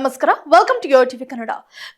ನಮಸ್ಕಾರ. Welcome to yo TV Kannada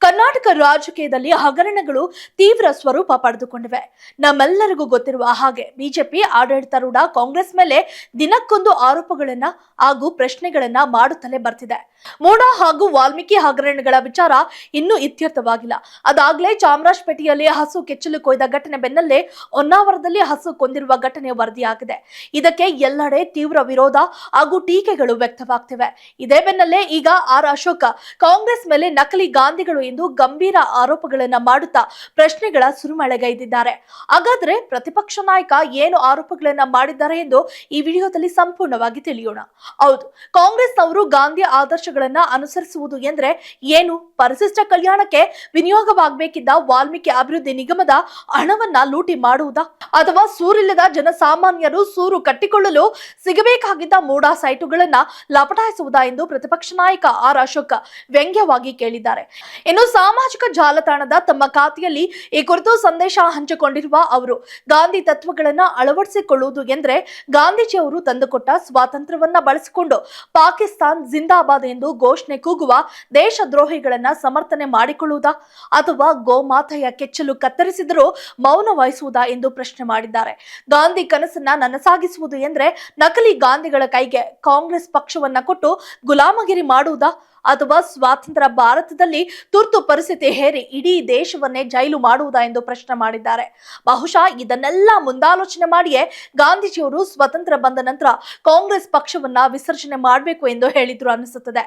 Karnataka ರಾಜಕೀಯದಲ್ಲಿ ಹಗರಣಗಳು ತೀವ್ರ ಸ್ವರೂಪ ಪಡೆದುಕೊಂಡಿವೆ. ನಮ್ಮೆಲ್ಲರಿಗೂ ಗೊತ್ತಿರುವ ಹಾಗೆ ಬಿಜೆಪಿ, ಆಡಳಿತಾರೂಢ, ಕಾಂಗ್ರೆಸ್ ಮೇಲೆ ದಿನಕ್ಕೊಂದು ಆರೋಪಗಳನ್ನ ಹಾಗೂ ಪ್ರಶ್ನೆಗಳನ್ನ ಮಾಡುತ್ತಲೇ ಬರ್ತಿದೆ. ಮೂಡ ಹಾಗೂ ವಾಲ್ಮೀಕಿ ಹಗರಣಗಳ ವಿಚಾರ ಇನ್ನೂ ಇತ್ಯರ್ಥವಾಗಿಲ್ಲ. ಅದಾಗಲೇ ಚಾಮರಾಜಪೇಟೆಯಲ್ಲಿ ಹಸು ಕೆಚ್ಚಲು ಕೊಯ್ದ ಘಟನೆ ಬೆನ್ನಲ್ಲೇ ಹೊನ್ನಾವರದಲ್ಲಿ ಹಸು ಕೊಂದಿರುವ ಘಟನೆ ವರದಿಯಾಗಿದೆ. ಇದಕ್ಕೆ ಎಲ್ಲೆಡೆ ತೀವ್ರ ವಿರೋಧ ಹಾಗೂ ಟೀಕೆಗಳು ವ್ಯಕ್ತವಾಗ್ತಿವೆ. ಇದೇ ಬೆನ್ನಲ್ಲೇ ಈಗ ಆರ್ ಅಶೋಕ ಕಾಂಗ್ರೆಸ್ ಮೇಲೆ ನಕಲಿ ಗಾಂಧಿಗಳು ಎಂದು ಗಂಭೀರ ಆರೋಪಗಳನ್ನ ಮಾಡುತ್ತಾ ಪ್ರಶ್ನೆಗಳ ಸುರಿಮಳೆಗೈದಿದ್ದಾರೆ. ಹಾಗಾದ್ರೆ ಪ್ರತಿಪಕ್ಷ ನಾಯಕ ಏನು ಆರೋಪಗಳನ್ನ ಮಾಡಿದ್ದಾರೆ ಎಂದು ಈ ವಿಡಿಯೋದಲ್ಲಿ ಸಂಪೂರ್ಣವಾಗಿ ತಿಳಿಯೋಣ. ಹೌದು ಕಾಂಗ್ರೆಸ್ ಅವರು ಗಾಂಧಿ ಆದರ್ಶಗಳನ್ನ ಅನುಸರಿಸುವುದು ಎಂದ್ರೆ ಏನು? ಪರಿಶಿಷ್ಟ ಕಲ್ಯಾಣಕ್ಕೆ ವಿನಿಯೋಗವಾಗಬೇಕಿದ್ದ ವಾಲ್ಮೀಕಿ ಅಭಿವೃದ್ಧಿ ನಿಗಮದ ಹಣವನ್ನ ಲೂಟಿ ಮಾಡುವುದಾ? ಅಥವಾ ಸೂರಿಲ್ಲದ ಜನಸಾಮಾನ್ಯರು ಸೂರು ಕಟ್ಟಿಕೊಳ್ಳಲು ಸಿಗಬೇಕಾಗಿದ್ದ ಮೂಡಾ ಸೈಟುಗಳನ್ನ ಲಪಟಾಯಿಸುವುದಾ ಎಂದು ಪ್ರತಿಪಕ್ಷ ನಾಯಕ ಆರ್ ಅಶೋಕ್ ವ್ಯಂಗ್ಯವಾಗಿ ಕೇಳಿದ್ದಾರೆ. ಇನ್ನು ಸಾಮಾಜಿಕ ಜಾಲತಾಣದ ತಮ್ಮ ಖಾತೆಯಲ್ಲಿ ಈ ಕುರಿತು ಸಂದೇಶ ಹಂಚಿಕೊಂಡಿರುವ ಅವರು, ಗಾಂಧಿ ತತ್ವಗಳನ್ನ ಅಳವಡಿಸಿಕೊಳ್ಳುವುದು ಗಾಂಧೀಜಿ ಗಾಂಧೀಜಿಯವರು ತಂದುಕೊಟ್ಟ ಸ್ವಾತಂತ್ರ್ಯವನ್ನ ಬಳಸಿಕೊಂಡು ಪಾಕಿಸ್ತಾನ್ ಜಿಂದಾಬಾದ್ ಎಂದು ಘೋಷಣೆ ಕೂಗುವ ದೇಶದ್ರೋಹಿಗಳನ್ನ ಸಮರ್ಥನೆ ಮಾಡಿಕೊಳ್ಳುವುದಾ? ಅಥವಾ ಗೋಮಾತೆಯ ಕೆಚ್ಚಲು ಕತ್ತರಿಸಿದರೂ ಮೌನ ವಹಿಸುವುದಾ ಎಂದು ಪ್ರಶ್ನೆ ಮಾಡಿದ್ದಾರೆ. ಗಾಂಧಿ ಕನಸನ್ನ ನನಸಾಗಿಸುವುದು ಎಂದ್ರೆ ನಕಲಿ ಗಾಂಧಿಗಳ ಕೈಗೆ ಕಾಂಗ್ರೆಸ್ ಪಕ್ಷವನ್ನ ಕೊಟ್ಟು ಗುಲಾಮಗಿರಿ ಮಾಡುವುದಾ? ಅಥವಾ ಸ್ವಾತಂತ್ರ್ಯ ಭಾರತದಲ್ಲಿ ತುರ್ತು ಪರಿಸ್ಥಿತಿ ಹೇರಿ ಇಡೀ ದೇಶವನ್ನೇ ಜೈಲು ಮಾಡುವುದಾ ಎಂದು ಪ್ರಶ್ನೆ ಮಾಡಿದ್ದಾರೆ. ಬಹುಶಃ ಇದನ್ನೆಲ್ಲ ಮುಂದಾಲೋಚನೆ ಮಾಡಿಯೇ ಗಾಂಧೀಜಿಯವರು ಸ್ವತಂತ್ರ ಬಂದ ನಂತರ ಕಾಂಗ್ರೆಸ್ ಪಕ್ಷವನ್ನ ವಿಸರ್ಜನೆ ಮಾಡಬೇಕು ಎಂದು ಹೇಳಿದ್ರು ಅನಿಸುತ್ತದೆ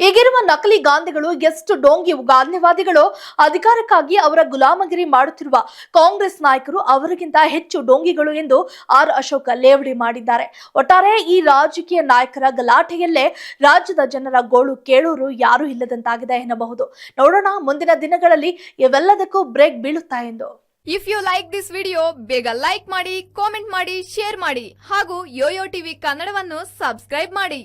ಈಗಿರುವ ನಕಲಿ ಗಾಂಧಿಗಳು ಎಷ್ಟು ಡೋಂಗಿ ಗಾಂಧಿವಾದಿಗಳು ಅಧಿಕಾರಕ್ಕಾಗಿ ಅವರ ಗುಲಾಮಗಿರಿ ಮಾಡುತ್ತಿರುವ ಕಾಂಗ್ರೆಸ್ ನಾಯಕರು ಅವರಿಗಿಂತ ಹೆಚ್ಚು ಡೋಂಗಿಗಳು ಎಂದು ಆರ್ ಅಶೋಕ ಲೇವಡಿ ಮಾಡಿದ್ದಾರೆ. ಒಟ್ಟಾರೆ ಈ ರಾಜಕೀಯ ನಾಯಕರ ಗಲಾಟೆಯಲ್ಲೇ ರಾಜ್ಯದ ಜನರ ಗೋಳು ಕೇಳೋರು ಯಾರೂ ಇಲ್ಲದಂತಾಗಿದೆ ಎನ್ನಬಹುದು. ನೋಡೋಣ ಮುಂದಿನ ದಿನಗಳಲ್ಲಿ ಇವೆಲ್ಲದಕ್ಕೂ ಬ್ರೇಕ್ ಬೀಳುತ್ತಾ ಎಂದು. If you like this video ಬೇಗ ಲೈಕ್ ಮಾಡಿ ಕಾಮೆಂಟ್ ಮಾಡಿ ಶೇರ್ ಮಾಡಿ ಹಾಗೂ ಯೋಯೋ ಟಿವಿ ಕನ್ನಡವನ್ನು ಸಬ್ಸ್ಕ್ರೈಬ್ ಮಾಡಿ.